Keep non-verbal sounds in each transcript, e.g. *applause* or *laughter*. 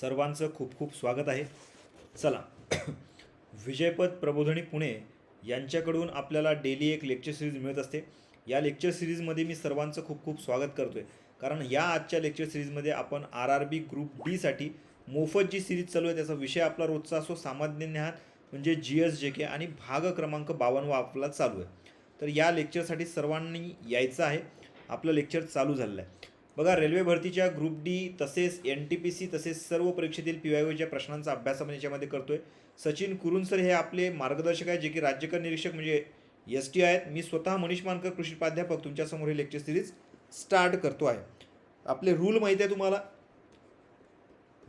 सर्वांचं खूप खूप स्वागत आहे. चला. विजयपद प्रबोधनी पुणे यांच्याकडून आपल्याला डेली एक लेक्चर सिरीज मिळत असते. या लेक्चर सिरीजमध्ये मी सर्वांचं खूप खूप स्वागत करतो आहे कारण या आजच्या लेक्चर सिरीजमध्ये आपण आर आर बी ग्रुप डीसाठी मोफत जी सिरीज चालू आहे. त्याचा विषय आपला रोजचा असो सामान्य ज्ञान म्हणजे जी एस जे के आणि भाग क्रमांक बावन्नवा आपला चालू आहे. तर या लेक्चरसाठी सर्वांनी यायचं आहे. आपलं लेक्चर चालू झालेलं आहे. बघा रेल्वे भरतीच्या ग्रुप डी तसेच एन टी पी सी तसेच सर्व परीक्षेतील पी वाय ओच्या प्रश्नांचा अभ्यास आपण याच्यामध्ये करतोय. सचिन कुरुंसर हे आपले मार्गदर्शक आहेत जे की राज्यकर निरीक्षक म्हणजे एस टी आहेत. मी स्वतः मनीष मानकर कृषी प्राध्यापक तुमच्यासमोर हे लेक्चर सिरीज स्टार्ट करतो आहे. आपले रूल माहिती आहे तुम्हाला?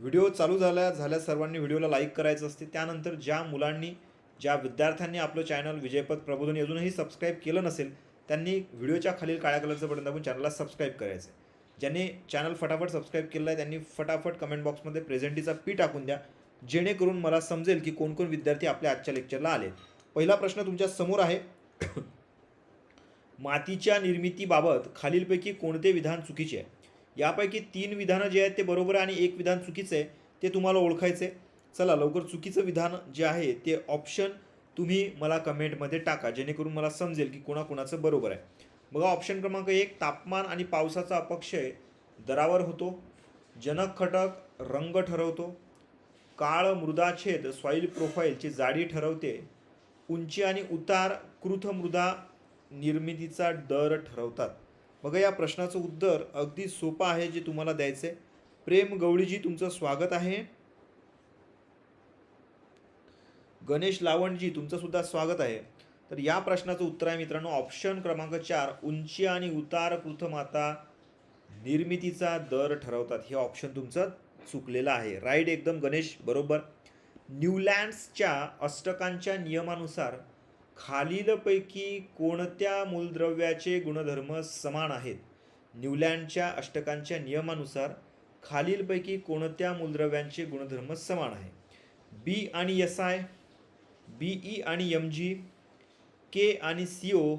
व्हिडिओ चालू झाल्या झाल्या सर्वांनी व्हिडिओला लाईक करायचं असते. त्यानंतर ज्या मुलांनी ज्या विद्यार्थ्यांनी आपलं चॅनल विजयपद प्रबोधन अजूनही सबस्क्राईब केलं नसेल त्यांनी व्हिडिओच्या खालील काळ्या कलरचं बटन दाबून चॅनलला सबस्क्राईब करायचं आहे ज्यांनी चॅनल फटाफट सबस्क्राईब केलं आहे त्यांनी फटाफट कमेंट बॉक्समध्ये प्रेझेंटीचा पी टाकून द्या जेणेकरून मला समजेल की कोण कोण विद्यार्थी आपल्या आजच्या लेक्चरला आले पहिला प्रश्न तुमच्यासमोर आहे. *coughs* मातीच्या निर्मितीबाबत खालीलपैकी कोणते विधान चुकीचे आहे? यापैकी तीन विधानं जे आहेत ते बरोबर आहे आणि एक विधान चुकीचं आहे ते तुम्हाला ओळखायचं आहे चला लवकर चुकीचं विधान जे आहे ते ऑप्शन तुम्ही मला कमेंटमध्ये टाका जेणेकरून मला समजेल की कोणाकोणाचं बरोबर आहे. बघा ऑप्शन क्रमांक एक तापमान आणि पावसाचा अपक्षय दरावर होतो. जनक खटक रंग ठरवतो. काळ मृदाछेद सॉईल प्रोफाईलची जाडी ठरवते. उंची आणि उतार कृथ मृदा निर्मितीचा दर ठरवतात. बघा या प्रश्नाचं उत्तर अगदी सोपं आहे जे तुम्हाला द्यायचं आहे प्रेम गवळीजी तुमचं स्वागत आहे. गणेश लावणजी तुमचं सुद्धा स्वागत आहे. तर या प्रश्नाचं उत्तर आहे मित्रांनो ऑप्शन क्रमांक चार उंची आणि उतार पृथमाता निर्मितीचा दर ठरवतात. हे ऑप्शन तुमचं चुकलेलं आहे. राईट एकदम गणेश बरोबर. न्यूलँड्सच्या अष्टकांच्या नियमानुसार खालीलपैकी कोणत्या मूलद्रव्याचे गुणधर्म समान आहेत? न्यूलँडच्या अष्टकांच्या नियमानुसार खालीलपैकी कोणत्या मूलद्रव्यांचे गुणधर्म समान आहे? बी आणि एस आय बी ई आणि एम जी के आणि सी ओ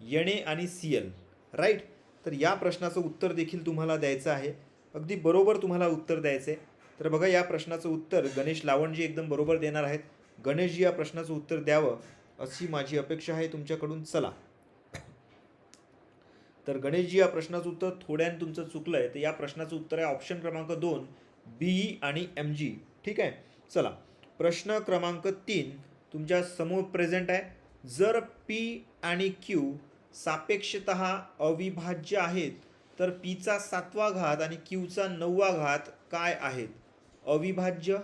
एन ए आणि सी एल राईट तर या प्रश्नाचं उत्तर देखील तुम्हाला द्यायचं आहे. अगदी बरोबर तुम्हाला उत्तर द्यायचं आहे तर बघा या प्रश्नाचं उत्तर गणेश लावणजी एकदम बरोबर देणार आहेत. गणेशजी या प्रश्नाचं उत्तर द्यावं अशी माझी अपेक्षा आहे तुमच्याकडून. चला. तर गणेशजी या प्रश्नाचं उत्तर थोड्यानं तुमचं चुकलं आहे तर या प्रश्नाचं उत्तर आहे ऑप्शन क्रमांक दोन बी आणि एम जी. ठीक आहे? चला. प्रश्न क्रमांक तीन तुमच्यासमोर प्रेझेंट आहे. जर पी आणि क्यू सापेक्षत अविभाज्य आहेत तर पीचा सातवा घात आणि क्यूचा नववा घात काय आहेत? अविभाज्य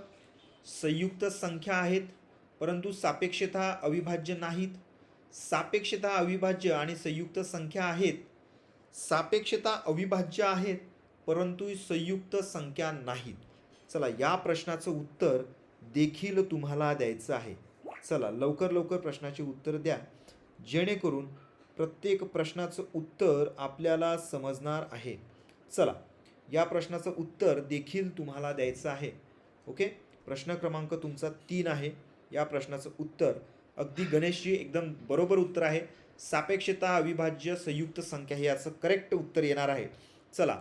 संयुक्त संख्या आहेत परंतु सापेक्षत अविभाज्य नाहीत. सापेक्षता अविभाज्य आणि संयुक्त संख्या आहेत. सापेक्षता अविभाज्य आहेत परंतु संयुक्त संख्या नाहीत. चला या प्रश्नाचं उत्तर देखील तुम्हाला द्यायचं आहे. चला लवकर लवकर प्रश्नाचे उत्तर द्या. जेणेकरून प्रत्येक प्रश्नाचं उत्तर आपल्याला समजणार आहे. चला या प्रश्नाचं उत्तर देखील तुम्हाला द्यायचं आहे. ओके? प्रश्न क्रमांक तुमचा तीन आहे. या प्रश्नाचं उत्तर अगदी गणेशजी एकदम बरोबर उत्तर आहे. सापेक्षता अविभाज्य संयुक्त संख्या हे याचं करेक्ट उत्तर येणार आहे. चला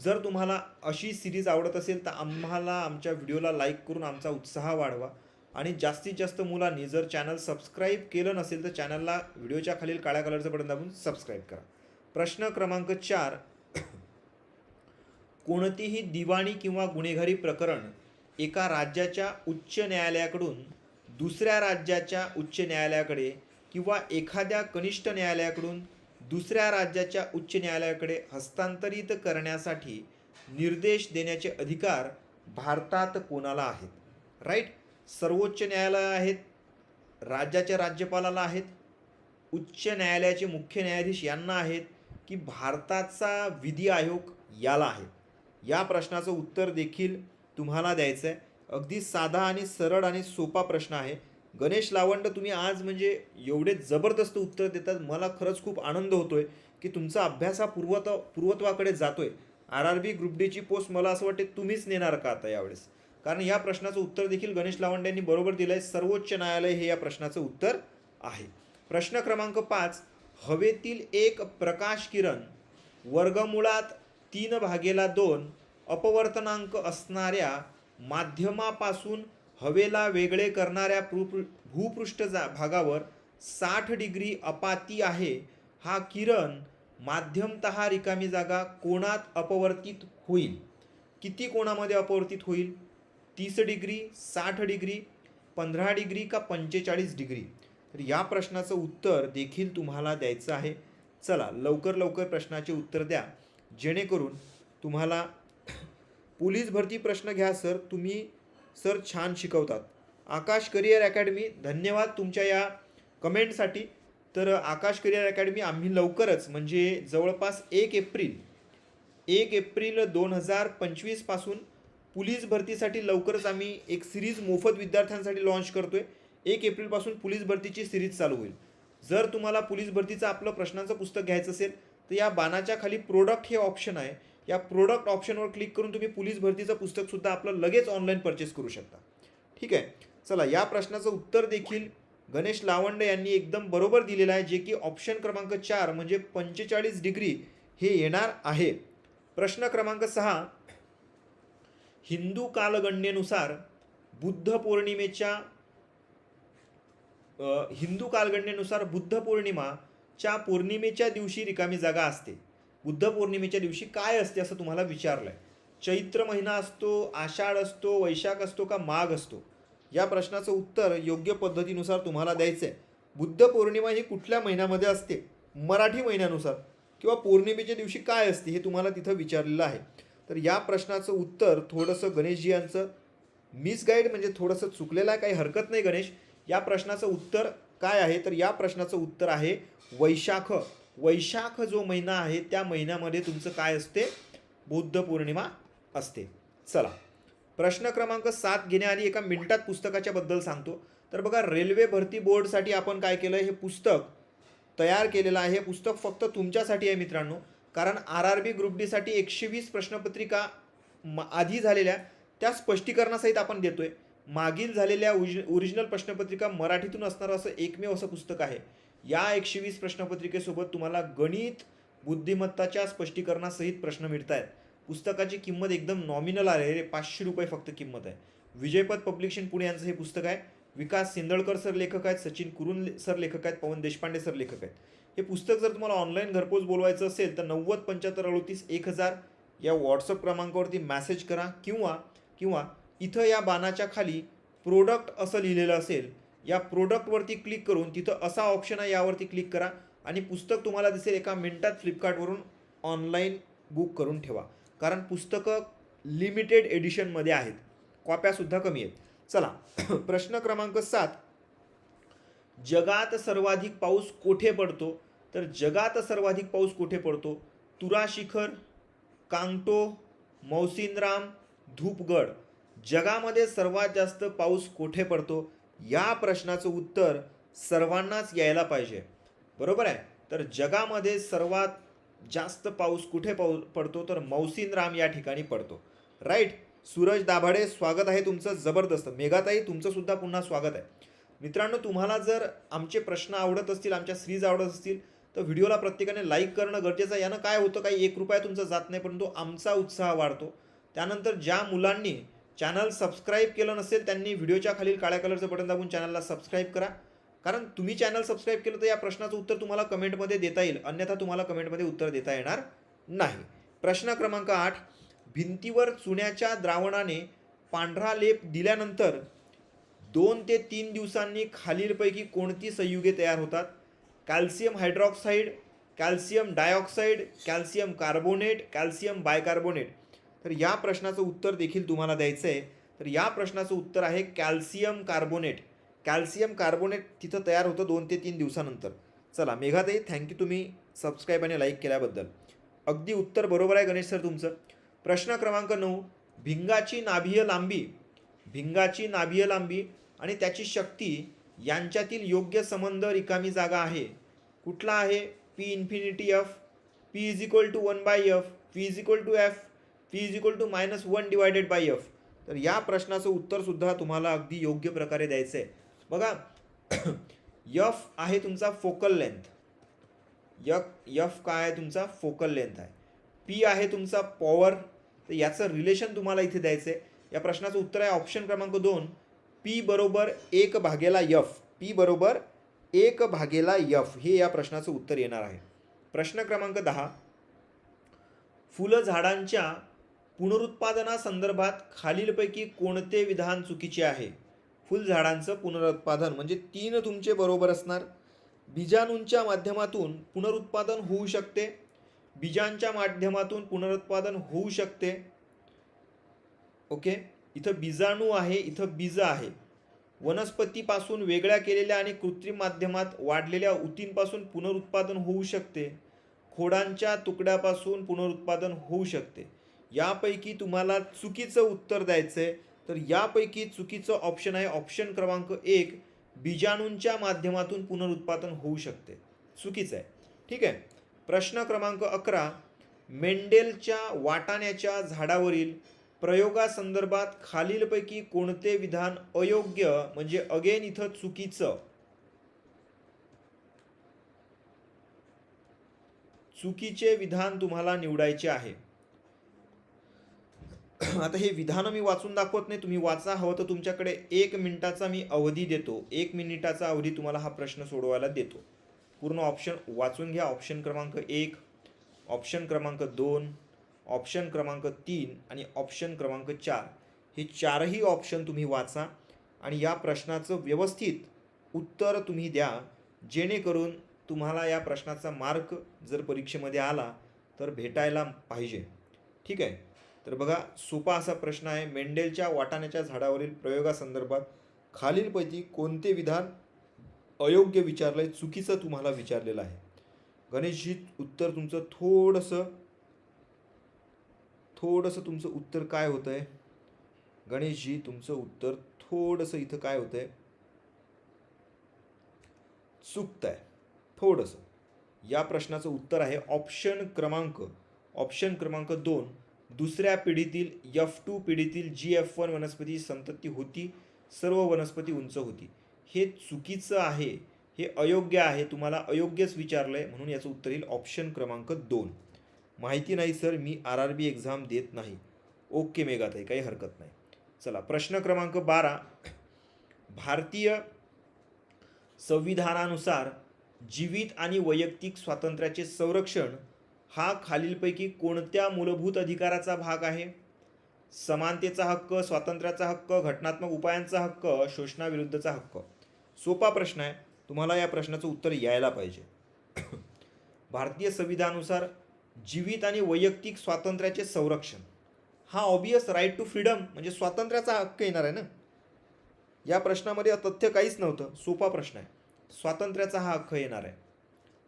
जर तुम्हाला अशी सिरीज आवडत असेल तर आम्हाला आमच्या व्हिडिओला लाईक करून आमचा उत्साह वाढवा. आणि जास्तीत जास्त मुलांनी जर चॅनल सबस्क्राईब केलं नसेल तर चॅनलला व्हिडिओच्या खालील काळ्या कलरचं बटन दाबून सबस्क्राईब करा. प्रश्न क्रमांक चार *coughs* कोणतीही दिवाणी किंवा गुन्हेगारी प्रकरण एका राज्याच्या उच्च न्यायालयाकडून दुसऱ्या राज्याच्या उच्च न्यायालयाकडे किंवा एखाद्या कनिष्ठ न्यायालयाकडून दुसऱ्या राज्याच्या उच्च न्यायालयाकडे हस्तांतरित करण्यासाठी निर्देश देण्याचे अधिकार भारतात कोणाला आहेत? राईट सर्वोच्च न्यायालय आहेत राज्याच्या राज्यपालाला आहेत उच्च न्यायालयाचे मुख्य न्यायाधीश यांना आहेत की भारताचा विधी आयोग याला आहे? या प्रश्नाचं उत्तर देखील तुम्हाला द्यायचं आहे अगदी साधा आणि सरळ आणि सोपा प्रश्न आहे. गणेश लावंड तुम्ही आज म्हणजे एवढे जबरदस्त उत्तर देतात. मला खरंच खूप आनंद होतो आहे की तुमचा अभ्यास हा पूर्वत पूर्वत्वाकडे जातो आहे आर आर बी ग्रुप डीची पोस्ट मला असं वाटते तुम्हीच नेणार का आता यावेळेस? कारण या प्रश्नाचं उत्तर देखील गणेश लावंड यांनी बरोबर दिलं आहे सर्वोच्च न्यायालय हे या प्रश्नाचं उत्तर आहे. प्रश्न क्रमांक पाच हवेतील एक प्रकाश किरण वर्गमुळात तीन भागेला दोन अपवर्तनांक असणाऱ्या माध्यमापासून हवेला वेगळे करणाऱ्या पृ- भूपृष्ठ जा भागावर साठ डिग्री अपाती आहे. हा किरण माध्यमतः रिकामी जागा कोणात अपवर्तित होईल? किती कोणामध्ये अपवर्तित होईल? तीस डिग्री साठ डिग्री पंधरा डिग्री का पंचेचाळीस डिग्री? तर या प्रश्नाचं उत्तर देखील तुम्हाला द्यायचं आहे. चला लवकर लवकर प्रश्नाचे उत्तर द्या. जेणेकरून तुम्हाला पोलीस भरती प्रश्न घ्या सर. तुम्ही सर छान शिकवतात. आकाश करिअर अकॅडमी धन्यवाद तुमच्या या कमेंटसाठी. तर आकाश करिअर अकॅडमी आम्ही लवकरच म्हणजे जवळपास एक एप्रिल एक एप्रिल दोन हजार पंचवीसपासून पोलीस भरतीसाठी लवकरच आम्ही एक सिरीज मोफत विद्यार्थ्यांसाठी लॉन्च करतोय. एक एप्रिलपासून पोलीस भरतीची सिरीज चालू होईल. जर तुम्हाला पोलीस भरतीचं आपलं प्रश्नांचं पुस्तक घ्यायचं असेल तर या बाणाच्या खाली प्रोडक्ट हे ऑप्शन आहे. या प्रोडक्ट ऑप्शनवर क्लिक करून तुम्ही पोलीस भरतीचं पुस्तकसुद्धा आपलं लगेच ऑनलाईन परचेस करू शकता. ठीक आहे? चला या प्रश्नाचं उत्तर देखील गणेश लावंडे यांनी एकदम बरोबर दिलेलं आहे जे की ऑप्शन क्रमांक चार म्हणजे पंचेचाळीस डिग्री हे येणार आहे. प्रश्न क्रमांक सहा हिंदू कालगणनेनुसार बुद्ध पौर्णिमेच्या हिंदू कालगणनेनुसार बुद्ध पौर्णिमाच्या पौर्णिमेच्या दिवशी रिकामी जागा असते. बुद्ध पौर्णिमेच्या दिवशी काय असते असं तुम्हाला विचारलं आहे चैत्र महिना असतो आषाढ असतो वैशाख असतो का माघ असतो? या प्रश्नाचं उत्तर योग्य पद्धतीनुसार तुम्हाला द्यायचं आहे बुद्ध पौर्णिमा ही कुठल्या महिन्यामध्ये असते? मराठी महिन्यानुसार किंवा पौर्णिमेच्या दिवशी काय असते हे तुम्हाला तिथं विचारलेलं आहे. तर या प्रश्नाचं उत्तर थोडंसं गणेशजी यांचं मिसगाईड म्हणजे थोडंसं चुकलेलं आहे काही हरकत नाही गणेश. या प्रश्नाचं उत्तर काय आहे? तर या प्रश्नाचं उत्तर आहे वैशाख. वैशाख जो महिना आहे त्या महिन्यामध्ये तुमचं काय असते? बुद्ध पौर्णिमा असते. चला. प्रश्न क्रमांक सात घेण्याआधी एका मिनिटात पुस्तकाच्या बद्दल सांगतो. तर बघा रेल्वे भरती बोर्डसाठी आपण काय केलं? हे पुस्तक तयार केलेलं आहे. हे पुस्तक फक्त तुमच्यासाठी आहे मित्रांनो. कारण आर आर बी ग्रुप डीसाठी एकशे वीस प्रश्नपत्रिका म- आधी झालेल्या त्या स्पष्टीकरणासहित आपण देतो आहे मागील झालेल्या ओरिजि ओरिजिनल प्रश्नपत्रिका मराठीतून असणारं असं एकमेव असं पुस्तक आहे. या एकशे वीस प्रश्नपत्रिकेसोबत तुम्हाला गणित बुद्धिमत्ताच्या स्पष्टीकरणासहित प्रश्न मिळत आहेत पुस्तकाची किंमत एकदम नॉमिनल आहे. रे पाचशे रुपये फक्त किंमत आहे. विजयपद पब्लिकेशन पुणे यांचं हे पुस्तक आहे. विकास सिंदळकर सर लेखक आहेत. सचिन कुरुन सर लेखक आहेत. पवन देशपांडे सर लेखक आहेत. हे पुस्तक जर तुम्हाला ऑनलाईन घरपोच बोलवायचं असेल तर नव्वद पंच्याहत्तर अडोतीस एक हजार या व्हॉट्सअप क्रमांकावरती मॅसेज करा किंवा किंवा इथं या बाणाच्या खाली प्रोडक्ट असं लिहिलेलं असेल या प्रोडक्टवरती क्लिक करून तिथं असा ऑप्शन आहे यावरती क्लिक करा आणि पुस्तक तुम्हाला दिसेल एका मिनटात फ्लिपकार्टवरून ऑनलाईन बुक करून ठेवा. कारण पुस्तकं लिमिटेड एडिशनमध्ये आहेत. कॉप्यासुद्धा कमी आहेत. चला *coughs* प्रश्न क्रमांक सात. जगात सर्वाधिक पाऊस कोठे पडतो? तर जगात सर्वाधिक पाऊस कुठे पडतो? तुरा शिखर कांगटो मौसिनराम धूपगड. जगामध्ये सर्वात जास्त पाऊस कोठे पडतो? या प्रश्नाचं उत्तर सर्वांनाच यायला पाहिजे. बरोबर आहे? तर जगामध्ये सर्वात जास्त पाऊस कुठे पाऊ पडतो? तर मौसिनराम या ठिकाणी पडतो. राईट? सूरज दाभाडे स्वागत आहे तुमचं जबरदस्त. मेघाताई तुमचंसुद्धा पुन्हा स्वागत आहे. मित्रांनो तुम्हाला जर आमचे प्रश्न आवडत असतील आमच्या सिरीज आवडत असतील तर व्हिडिओला प्रत्येकाने लाईक करणं गरजेचं आहे. यानं काय होतं काही एक रुपया तुमचा जात नाही परंतु आमचा उत्साह वाढतो. त्यानंतर ज्या मुलांनी चॅनल सबस्क्राईब केलं नसेल त्यांनी व्हिडिओच्या खालील काळ्या कलरचं बटन दाबून चॅनलला सबस्क्राईब करा. कारण तुम्ही चॅनल सबस्क्राईब केलं तर या प्रश्नाचं उत्तर तुम्हाला कमेंटमध्ये देता येईल. अन्यथा तुम्हाला कमेंटमध्ये उत्तर देता येणार नाही. प्रश्न क्रमांक आठ. भिंतीवर चुन्याच्या द्रावणाने पांढरा लेप दिल्यानंतर दोन ते तीन दिवसांनी खालीलपैकी कोणती संयुगे तयार होतात? Calcium hydroxide calcium dioxide calcium carbonate calcium bicarbonate तर या प्रश्नाचं उत्तर देखील तुम्हाला द्यायचं आहे तर या प्रश्नाचं उत्तर आहे कॅल्शियम कार्बोनेट कॅल्शियम कार्बोनेट तिथं तयार होतं दोन ते तीन दिवसानंतर. चला मेघाताई थँक्यू तुम्ही सबस्क्राईब आणि लाईक केल्याबद्दल. अगदी उत्तर बरोबर आहे गणेश सर तुमचं. प्रश्न क्रमांक नऊ भिंगाची नाभीय लांबी भिंगाची नाभीय लांबी आणि त्याची शक्ती यांच्यातील योग्य संबंध रिकामी जागा आहे. कुठला आहे? P infinity F P is equal to one by F P is equal to F P is equal to minus one divided by F तर या प्रश्नाचं उत्तरसुद्धा तुम्हाला अगदी योग्य प्रकारे द्यायचं आहे बघा *coughs* यफ आहे तुमचा फोकल लेंथ यक यफ काय आहे तुमचा फोकल लेंथ आहे? पी आहे तुमचा पॉवर तर याचं रिलेशन तुम्हाला इथे द्यायचं आहे या प्रश्नाचं उत्तर आहे ऑप्शन क्रमांक दोन. पी बरोबर एक भागेला यफ. पी बरोबर एक भागेला यफ. हे या प्रश्नाचं उत्तर येणार आहे. प्रश्न क्रमांक दहा. फुलझाडांच्या पुनरुत्पादनासंदर्भात खालीलपैकी कोणते विधान चुकीचे आहे? फुलझाडांचं पुनरुत्पादन म्हणजे तीन तुमचे बरोबर असणार. बीजाणूंच्या माध्यमातून पुनरुत्पादन होऊ शकते. बीजांच्या माध्यमातून पुनरुत्पादन होऊ शकते. ओके? इथं बीजाणू आहे इथं बीज आहे. वनस्पतीपासून वेगळ्या केलेल्या आणि कृत्रिम माध्यमात वाढलेल्या ऊतींपासून पुनरुत्पादन होऊ शकते. खोडांच्या तुकड्यापासून पुनरुत्पादन होऊ शकते. यापैकी तुम्हाला चुकीचं उत्तर द्यायचं आहे तर यापैकी चुकीचं ऑप्शन आहे ऑप्शन क्रमांक एक बीजाणूंच्या माध्यमातून पुनरुत्पादन होऊ शकते. चुकीचं आहे. ठीक आहे? प्रश्न क्रमांक अकरा मेंडेलच्या वाटाण्याच्या झाडावरील प्रयोगासंदर्भात खालीलपैकी कोणते विधान अयोग्य म्हणजे अगेन इथं चुकीचं? चुकीचे विधान तुम्हाला निवडायचे आहे. *clears throat* आता हे विधानं मी वाचून दाखवत नाही तुम्ही वाचा हवं तर तुमच्याकडे एक मिनिटाचा मी अवधी देतो. एक मिनिटाचा अवधी तुम्हाला हा प्रश्न सोडवायला देतो. पूर्ण ऑप्शन वाचून घ्या. ऑप्शन क्रमांक एक ऑप्शन क्रमांक दोन ऑप्शन क्रमांक तीन आणि ऑप्शन क्रमांक चार. हे चारही ऑप्शन तुम्ही वाचा आणि या प्रश्नाचं व्यवस्थित उत्तर तुम्ही द्या. जेणेकरून तुम्हाला या प्रश्नाचा मार्क जर परीक्षेमध्ये आला तर भेटायला पाहिजे. ठीक आहे? तर बघा सोपा असा प्रश्न आहे. मेंडेलच्या वाटाण्याच्या झाडावरील प्रयोगासंदर्भात खालीलपैकी कोणते विधान अयोग्य विचारलं आहे चुकीचं तुम्हाला विचारलेलं आहे? गणेशजी उत्तर तुमचं थोडंसं थोडंसं तुमचं उत्तर काय होतं आहे गणेशजी तुमचं उत्तर थोडंसं इथं काय होतं आहे चुकतं आहे थोडंसं. या प्रश्नाचं उत्तर आहे ऑप्शन क्रमांक. ऑप्शन क्रमांक दोन. दुसऱ्या पिढीतील एफ टू पिढीतील जी एफ वन वनस्पती संतती होती. सर्व वनस्पती उंच होती. हे चुकीचं आहे. हे अयोग्य आहे. तुम्हाला अयोग्यच विचारलं आहे म्हणून याचं उत्तर येईल ऑप्शन क्रमांक दोन. माहिती नाही सर. मी आर आर बी एक्झाम देत नाही. ओके मेघाताई. काही हरकत नाही. चला प्रश्न क्रमांक बारा. भारतीय संविधानानुसार जीवित आणि वैयक्तिक स्वातंत्र्याचे संरक्षण हा खालीलपैकी कोणत्या मूलभूत अधिकाराचा भाग आहे? समानतेचा हक्क स्वातंत्र्याचा हक्क घटनात्मक उपायांचा हक्क शोषणाविरुद्धचा हक्क. सोपा प्रश्न आहे. तुम्हाला या प्रश्नाचं उत्तर यायला पाहिजे. *coughs* भारतीय संविधानानुसार जीवित आणि वैयक्तिक स्वातंत्र्याचे संरक्षण. हा ऑबियस राईट टू फ्रीडम म्हणजे स्वातंत्र्याचा हक्क येणार आहे ना? या प्रश्नामध्ये तथ्य काहीच नव्हतं. सोपा प्रश्न आहे. स्वातंत्र्याचा हा हक्क येणार आहे.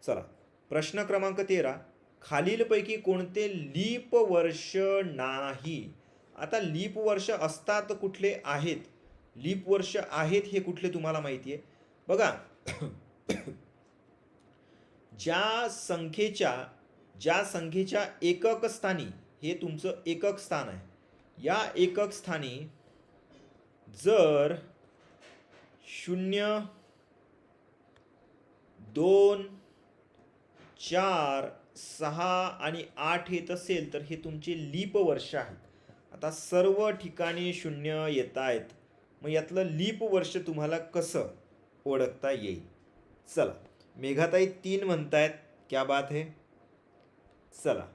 चला प्रश्न क्रमांक तेरा. खालीलपैकी कोणते लीप वर्ष नाही? आता लीप वर्ष असतात कुठले? आहेत. लीप वर्ष आहेत हे कुठले तुम्हाला माहिती आहे बघा. *clears throat* ज्या संख्येच्या ज्या संख्येच्या एकक स्थानी हे तुमचं एकक स्थान आहे. या एकक स्थानी जर शून्य दोन चार सहा आणि आठ येत असेल तर हे तुमचे लीप वर्ष आहेत. आता सर्व ठिकाणी शून्य येत आहेत. मग यातलं लीप वर्ष तुम्हाला कसं ओळखता येईल? चला. मेघाताई तीन म्हणतायत क्या बात है? चला.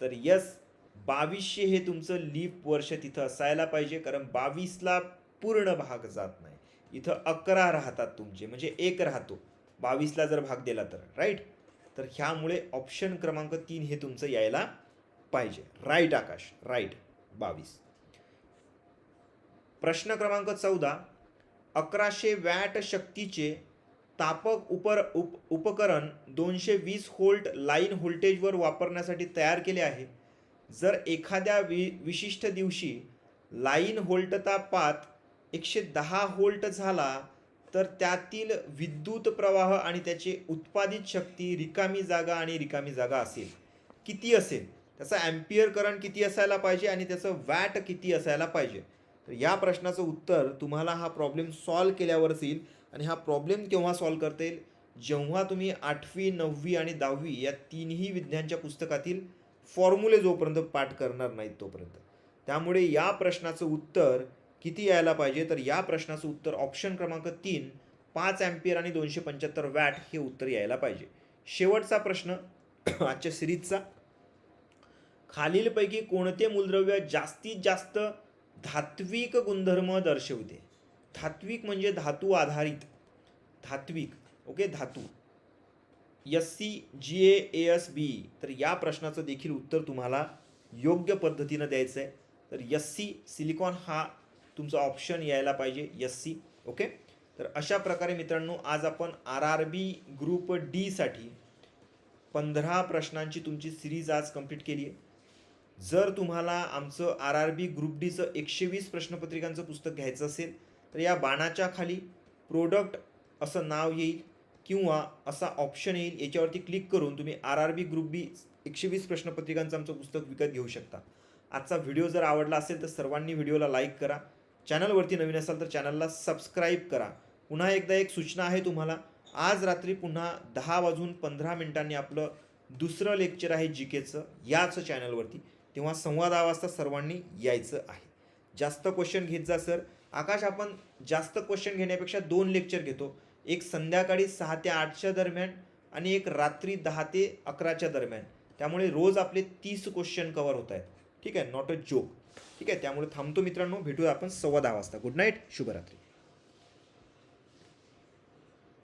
तर यस बावीसशे हे तुमचं लीप वर्ष तिथं असायला पाहिजे कारण बावीसला पूर्ण भाग जात नाही. इथं अकरा राहतात तुमचे म्हणजे एक राहतो. बावीसला जर भाग दिला तर राईट तर ह्यामुळे ऑप्शन क्रमांक तीन हे तुमचं यायला पाहिजे. राईट आकाश राईट बावीस. प्रश्न क्रमांक चौदा. अकराशे वॅट शक्तीचे तापक उपर उप उपकरण दोनशे वीस होल्ट लाईन व्होल्टेजवर वापरण्यासाठी तयार केले आहे. जर एखाद्या वि विशिष्ट दिवशी लाईन व्होल्टता पात एकशे दहा होल्ट झाला तर त्यातील विद्युत प्रवाह आणि त्याची उत्पादित शक्ती रिकामी जागा आणि रिकामी जागा असेल. किती असेल? त्याचा ॲम्पियर करंट किती असायला पाहिजे आणि त्याचं वॅट किती असायला पाहिजे? तर या प्रश्नाचं उत्तर तुम्हाला हा प्रॉब्लेम सॉल्व केल्यावरच येईल. आणि हा प्रॉब्लेम केव्हा सॉल्व करता येईल? जेव्हा तुम्ही आठवी नववी आणि दहावी या तिन्ही विज्ञानच्या पुस्तकातील फॉर्म्युले जोपर्यंत पाठ करणार नाहीत तोपर्यंत. त्यामुळे या प्रश्नाचं उत्तर किती यायला पाहिजे? तर या प्रश्नाचं उत्तर ऑप्शन क्रमांक तीन पाच अँपियर आणि दोनशे पंच्याहत्तर वॅट हे उत्तर यायला पाहिजे. शेवटचा प्रश्न *clears throat* आजच्या सिरीजचा. खालीलपैकी कोणते मूलद्रव्य जास्तीत जास्त धात्विक गुणधर्म दर्शवते? धात्विक म्हणजे धातू आधारित. धात्विक ओके धातू. S C G A S B तर या प्रश्नाचं देखील उत्तर तुम्हाला योग्य पद्धतीनं द्यायचं आहे. तर एस सी सिलिकॉन हा तुमचा ऑप्शन यायला पाहिजे एस सी ओके तर अशा प्रकारे मित्रांनो आज आपण आर आर बी ग्रुप डीसाठी पंधरा प्रश्नांची तुमची सिरीज आज कंप्लीट केली आहे. जर तुम्हाला आमचं आर आर बी ग्रुप डीचं एकशे वीस प्रश्नपत्रिकांचं पुस्तक घ्यायचं असेल तर या बाणाच्या खाली प्रोडक्ट असं नाव येईल किंवा असा ऑप्शन येईल. याच्यावरती क्लिक करून तुम्ही R R B group B एकशे वीस प्रश्नपत्रिकांचं आमचं पुस्तक विकत घेऊ शकता. आजचा व्हिडिओ जर आवडला असेल तर सर्वांनी व्हिडिओला लाईक करा. चॅनलवरती नवीन असाल तर चॅनलला सबस्क्राईब करा. पुन्हा एकदा एक सूचना आहे तुम्हाला. आज रात्री पुन्हा दहा वाजून पंधरा मिनिटांनी आपलं दुसरं लेक्चर आहे जी केचं याच चॅनलवरती तेव्हा संवाद दहा सर्वांनी यायचं आहे. जास्त क्वेश्चन घेत जा सर आकाश आपण जास्त क्वेश्चन घेण्यापेक्षा दोन लेक्चर घेतो. एक संध्याकाळी सहा ते आठच्या दरम्यान आणि एक रात्री दहा ते अकराच्या दरम्यान. त्यामुळे रोज आपले तीस क्वेश्चन कवर होत आहेत. ठीक आहे? नॉट अ जोक ठीक आहे? त्यामुळे थांबतो मित्रांनो. भेटूया आपण सव्वा दहा वाजता. गुड नाईट शुभरात्री.